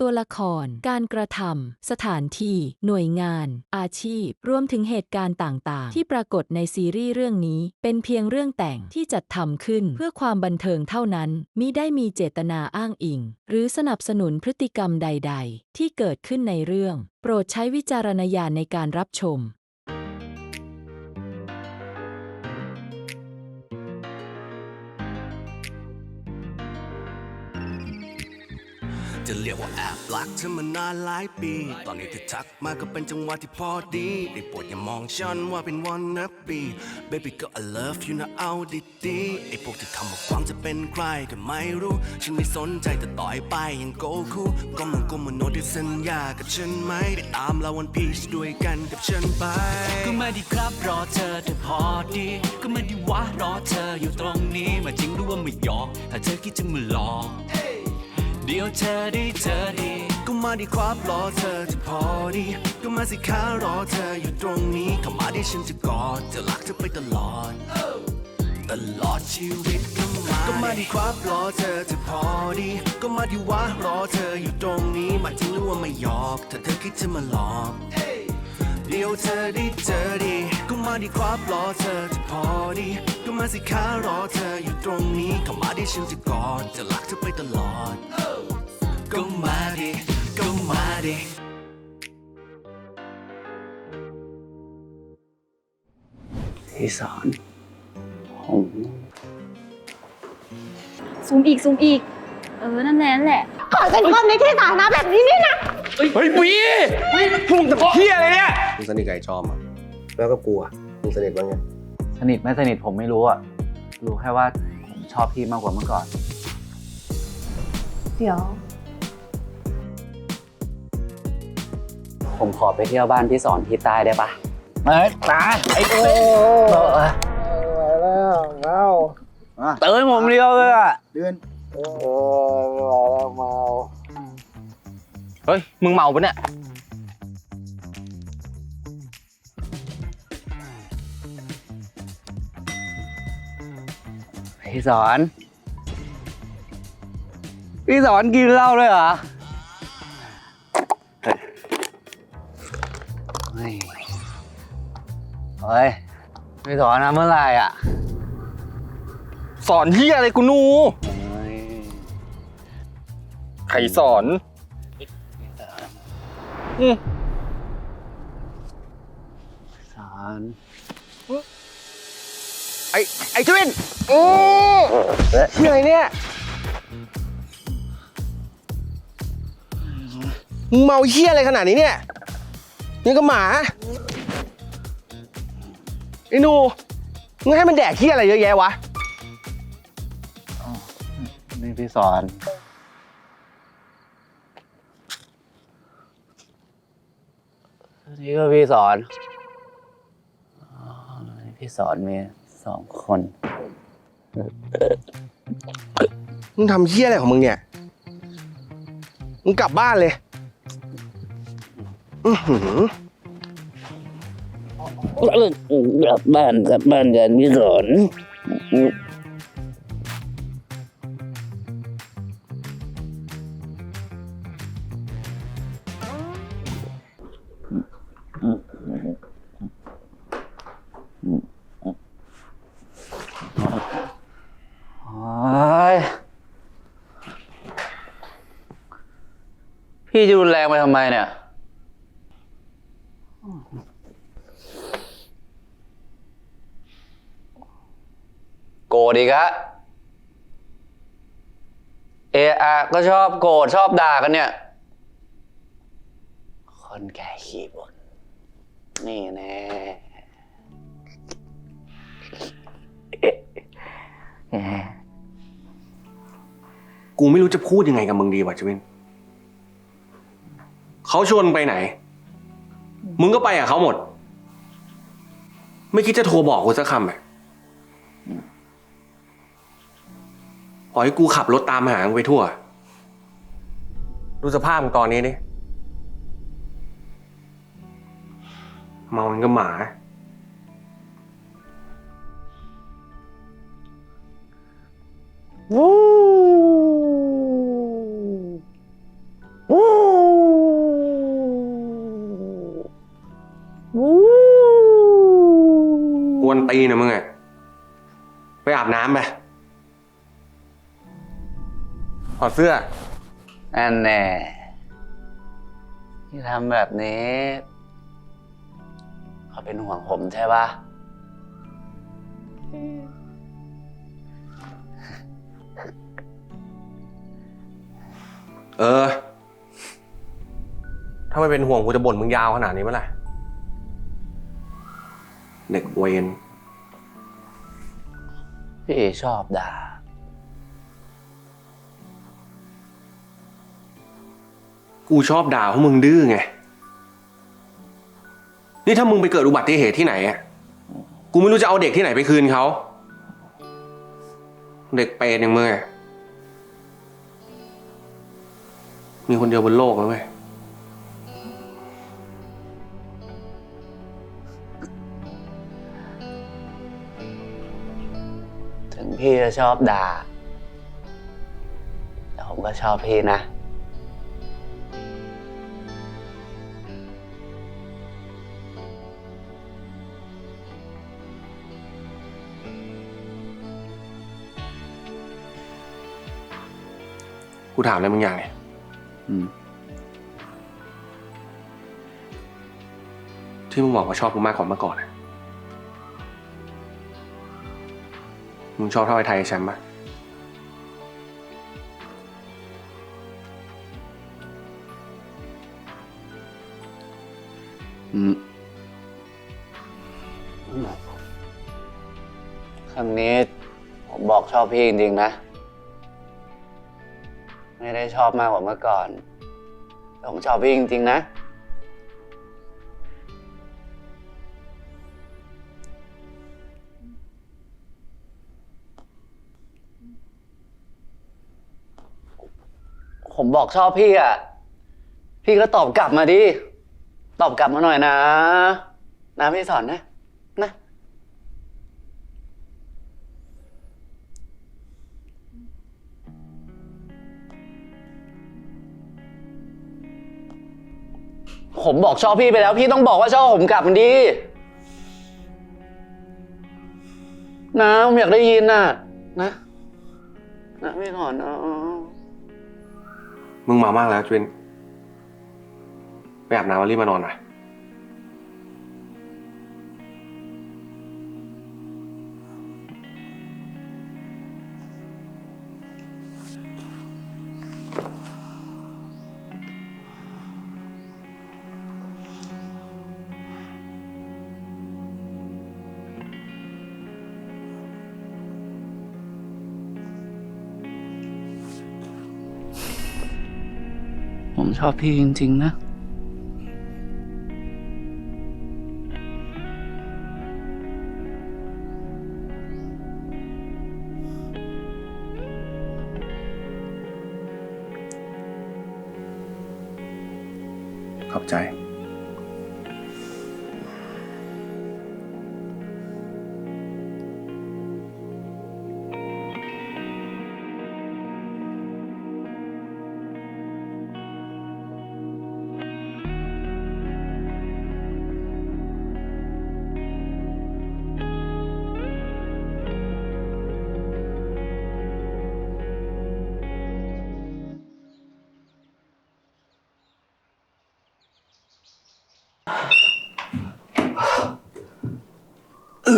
ตัวละคร การกระทำ สถานที่ หน่วยงาน อาชีพ รวมถึงเหตุการณ์ต่างๆ ที่ปรากฏในซีรีส์เรื่องนี้ เป็นเพียงเรื่องแต่งที่จัดทำขึ้นเพื่อความบันเทิงเท่านั้น มิได้มีเจตนาอ้างอิง หรือสนับสนุนพฤติกรรมใด ๆ ที่เกิดขึ้นในเรื่อง โปรดใช้วิจารณญาณในการรับชม จะเรียกว่าแอบรักเธอมานานหลายปี ตอนนี้เธอทักมาก็เป็นจังหวะที่พอดี ได้โปรดอย่ามองฉันว่าเป็นวันนับปี Baby girl I love you นะเอาดีๆไอ้พวกที่ทำมาความจะเป็นใครก็ไม่รู้ ฉันไม่สนใจแต่ต่อยไปยังโกคูก็มันก็มันโนที่สัญญากับฉันไหมไปตามเราวันพีชด้วยกันกับฉันไป ก็มาดีครับรอเธอเธอพอดี ก็มาดีวะรอเธออยู่ตรงนี้มาจริงหรือว่าไม่ยอกถ้าเธอคิดจะมาหลอก เดี๋ยวเธอได้เจอดีก็มาดีครับรอเธอจะพอดี ก็มาสิคะรอเธออยู่ตรงนี้เข้ามาดีฉันจะกอดจะรักเธอไปตลอด ตลอดชีวิตก็มาก็มาดีครับรอเธอจะพอดี ก็มาดีวะรอเธออยู่ตรงนี้หมายถึงรู้ว่าไม่หยอกถ้าเธอคิดจะมาหลอก เดี๋ยวเธอได้เจอดีก็มาดีครับรอเธอจะพอดีก็มาสิคะรอเธออยู่ตรงนี้เข้ามาที่ฉันจะกอดจะรักเธอไปตลอดก็มาดิก็มาดิที่สอนผมซูมอีกซูมอีก เออ นั่นแหละนั่นแหละ ขอเป็นคนในที่สาธารณะแบบนี้นี่นะ เฮ้ยวีพุ่งกับเฮียอะไรเนี่ย มึงสนิทกับไอ้จอมอะแล้วก็กลัวมึงสนิทบ้างไงสนิทไม่สนิทผมไม่รู้อะรู้แค่ว่าผมชอบพี่มากกว่าเมื่อก่อน เดี๋ยว ผมขอไปเที่ยวบ้านพี่สอนที่ใต้ได้ปะเอ้ยตาไอ้โอ้แล้วเงาเตือนผมเดียวเลยอะเดือนโอ้แล้วเมา เฮ้ย มึงเมาปะเนี่ย พี่สอน พี่สอนกินเหล้าด้วยเหรอเฮ้ยเฮ้ยพี่สอนนะเมื่อไหร่อะสอนเฮียอะไรกูนู เฮ้ยใครสอนสอนไอ้ ไอ้ทวินโอ้เฮียอะไรเนี่ยมึงเมาเฮียอะไรขนาดนี้เนี่ยยังกับหมาไอ้หนูมึงให้มันแดกเฮียอะไรเยอะแยะวะนี่พี่สอนนี่ก็พี่สอนอ๋อพี่สอนเมี สองคน มึงทำเฮี้ยอะไรของมึงเนี่ย มึงกลับบ้านเลย อื้อหือ กลับบ้านกลับบ้านกันพี่สอน โอ๊ย พี่จะรุนแรงไปทำไมเนี่ย โกรธอีกอะเออะก็ชอบโกรธชอบด่ากันเนี่ย คนแก่ขี้บ่นนี่แน่กูไม่รู้จะพูดยังไงกับมึงดีวะจวิน เขาชวนไปไหน มึงก็ไปกับเขาหมด ไม่คิดจะโทรบอกกูสักคำอะปล่อยให้กูขับรถตามหามึงไปทั่ว ดูสภาพมึงตอนนี้ดิเมามันก็หมา ตีนนะมึงอะไปอาบน้ำไปถอดเสื้อนั่นแน่ที่ทำแบบนี้ เขาเป็นห่วงผมใช่ปะเออ ถ้าไม่เป็นห่วงกูจะบ่นมึงยาวขนาดนี้เมื่อไหร่เด็กเวน พี่เอชอบด่า กูชอบด่าเพราะมึงดื้อไง นี่ถ้ามึงไปเกิดอุบัติเหตุที่ไหนอะกูไม่รู้จะเอาเด็กที่ไหนไปคืนเขา เด็กเปรตอย่างมึงอะมีคนเดียวบนโลกนะเว้ย พี่จะชอบด่าแต่ผมก็ชอบพี่นะ กูถามอะไรมึงอย่างไงอืม ที่มึงบอกว่าชอบกูมากกว่าเมื่อก่อนอะ มึงชอบเท่าไอ้ไทยแชมป์ปะอืมครั้งนี้ผมบอกชอบพี่จริงๆนะ ไม่ได้ชอบมากกว่าเมื่อก่อนแต่ผมชอบพี่จริงๆนะ ผมบอกชอบพี่อะ พี่ก็ตอบกลับมาดิ ตอบกลับมาหน่อยนะ นะพี่สอนนะ นะ ผมบอกชอบพี่ไปแล้ว พี่ต้องบอกว่าชอบผมกลับมันดีนะผมอยากได้ยินน่ะ นะ นะพี่สอนนะ มึงมามากแล้วจวินไปอาบน้ำแล้วรีบมานอนหน่อย ผมชอบพี่จริง ๆ นะ ไง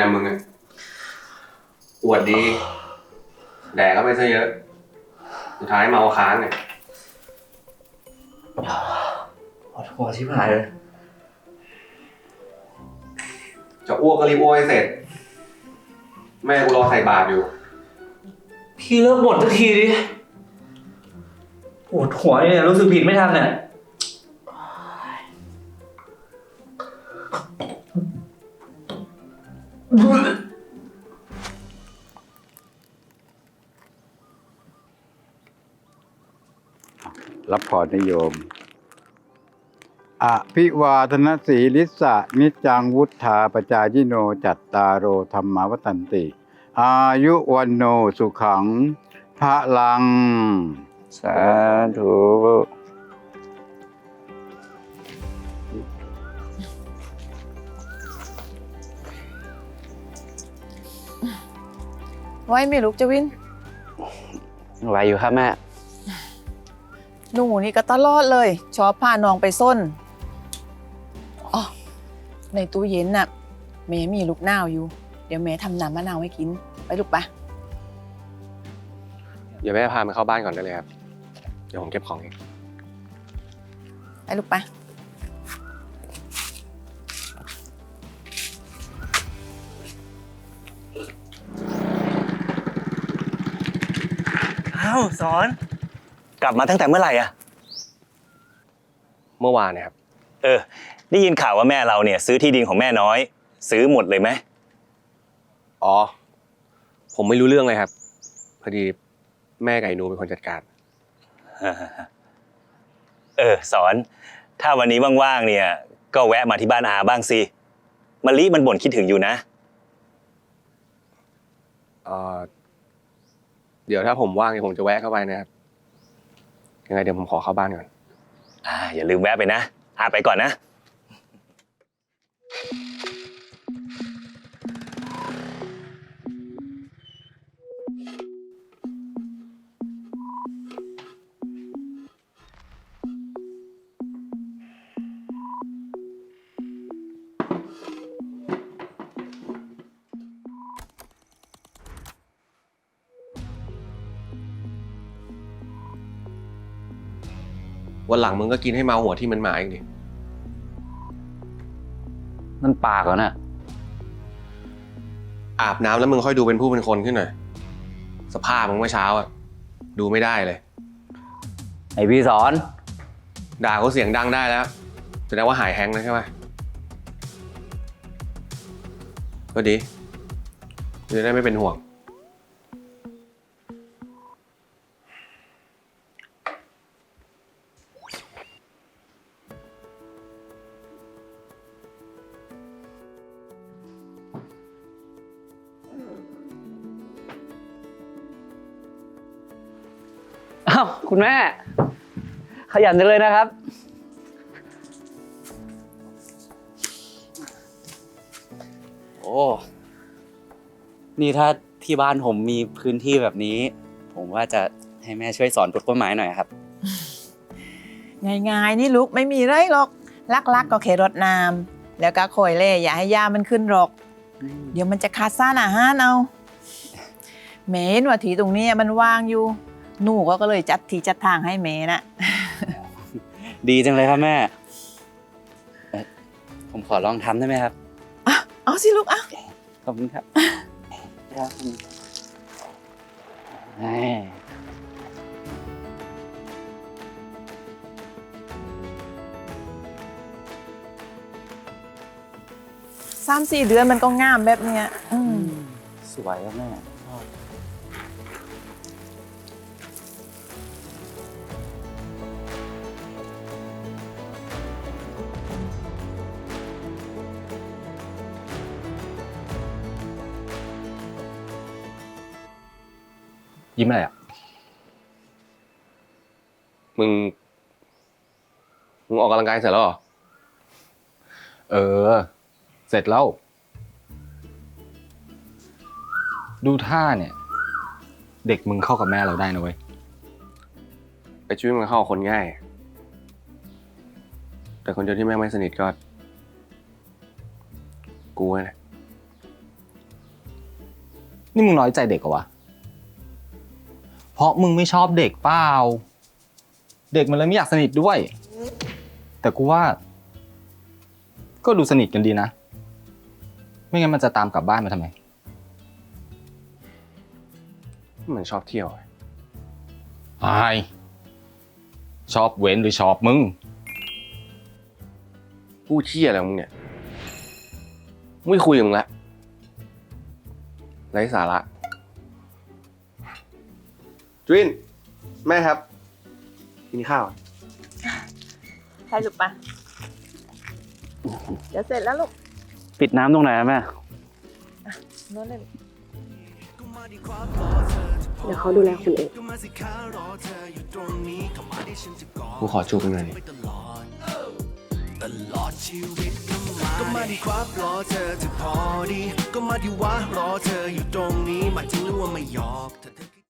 นะมึงอะอวดดี แดกก็ไม่ซะเยอะ พี่เลิกบ่นสักทีดิปวดหัวเนี่ยรู้สึกผิดไม่ทันเนี่ยรับพรนิยม อภิวาทนสีลิสะนิจจังวุฒาปจายิโนจัตตารโอธรรมวัตันติ อายุวันโนสุขังพลัง สาธุไว้ไหม่ลูกเจวิน ไหวอยู่ครับแม่ หนูนี่ก็ตลอดเลย ชอบพาน้องไปส้นอ๋อในตู้เย็นน่ะแม่มีลูกนาวอยู่ เดี๋ยวแม่ทำน้ำมะนาวให้กิน ไปลูกปะเดี๋ยวแม่พามันเข้าบ้านก่อนได้เลยครับ เดี๋ยวผมเก็บของเอง ไปลูกปะอ้าวสอน กลับมาตั้งแต่เมื่อไหร่อะเมื่อวานเนี่ยครับ เออ ได้ยินข่าวว่าแม่เราเนี่ย ซื้อที่ดินของแม่น้อย ซื้อหมดเลยไหม อ๋อ ผมไม่รู้เรื่องเลยครับ พอดีแม่กับไอ้หนูเป็นคนจัดการ เออ สอน ถ้าวันนี้ว่างๆเนี่ย ก็แวะมาที่บ้านอาบ้างสิมะลิมันบ่นคิดถึงอยู่นะ เอ่อ เดี๋ยวถ้าผมว่างเนี่ยผมจะแวะเข้าไปนะครับ ยังไงเดี๋ยวผมขอเข้าบ้านก่อน อ่าอย่าลืมแวะไปนะอาไปก่อนนะ วันหลังมึงก็กินให้เมาหัวที่มันหมาอีกดิมันปากเหรอน่ะอาบน้ำแล้วมึงค่อยดูเป็นผู้เป็นคนขึ้นหน่อย สภาพมึงเมื่อเช้าอะดูไม่ได้เลย ไอพี่สอน ด่าเขาเสียงดังได้แล้วแสดงว่าหายแฮงก์แล้วใช่ไหมก็ดีจะได้ไม่เป็นห่วงาวคุณแม่ ขยันจังเลยนะครับ โอ้ นี่ถ้าที่บ้านผมมีพื้นที่แบบนี้ ผมว่าจะให้แม่ช่วยสอนปลูกต้นไม้หน่อยครับ ง่ายๆนี่ลูกไม่มีไรหรอก ลักๆก็แค่รดน้ำแล้วก็คอยเล่อย่าให้ยามันขึ้นหรอก เดี๋ยวมันจะขาดสารอาหารเอาเมนว่าทีตรงนี้มันว่างอยู่ หนูก็เลยจัดทีจัดทางให้เมนะดีจังเลยครับแม่เอ่อผมขอลองทำได้ไหมครับ เอาสิลูกเอาขอบคุณครับครับแหม่สามสี่เดือนมันก็งามแบบเนี้ยอืมสวยครับแม่ ยิ้มอะไรอะ มึง มึงออกกำลังกายเสร็จแล้วเหรอ เออ เสร็จแล้ว ดูท่าเนี่ย เด็กมึงเข้ากับแม่เราได้นะเว้ย ไอชีวิตมันเข้ากับคนง่าย แต่คนเดียวที่แม่งไม่สนิทก็ กูไงนะ นี่มึงน้อยใจเด็กเหรอวะ เพราะมึงไม่ชอบเด็กเปล่า เด็กมันเลยไม่อยากสนิทด้วย แต่กูว่า ก็ดูสนิทกันดีนะ ไม่งั้นมันจะตามกลับบ้านมาทำไม มันชอบเที่ยว อายชอบเว้นหรือชอบมึงกูเที่ยอะไรของมึงเนี่ย ไม่คุยกับมึงละไร้สาระ จุวินแม่ครับ กินข้าว ใช่ลูกปะเดี๋ยวเสร็จแล้วลูกปิดน้ำตรงไหนอะแม่ โน้นเลยก็มาดีความรอเธอจะพอเดี๋ยวเขาดูแลคุณเองก็มาสิคะรอเธออยู่ตรงนี้เข้ามาที่ฉันจะกอดกูขอจูบกันหน่อยดิไปตลอดตลอดชีวิตก็มาก็มาดีครับรอเธอจะพอดี ก็มาดีวะรอเธออยู่ตรงนี้หมายถึงรู้ว่าไม่หยอก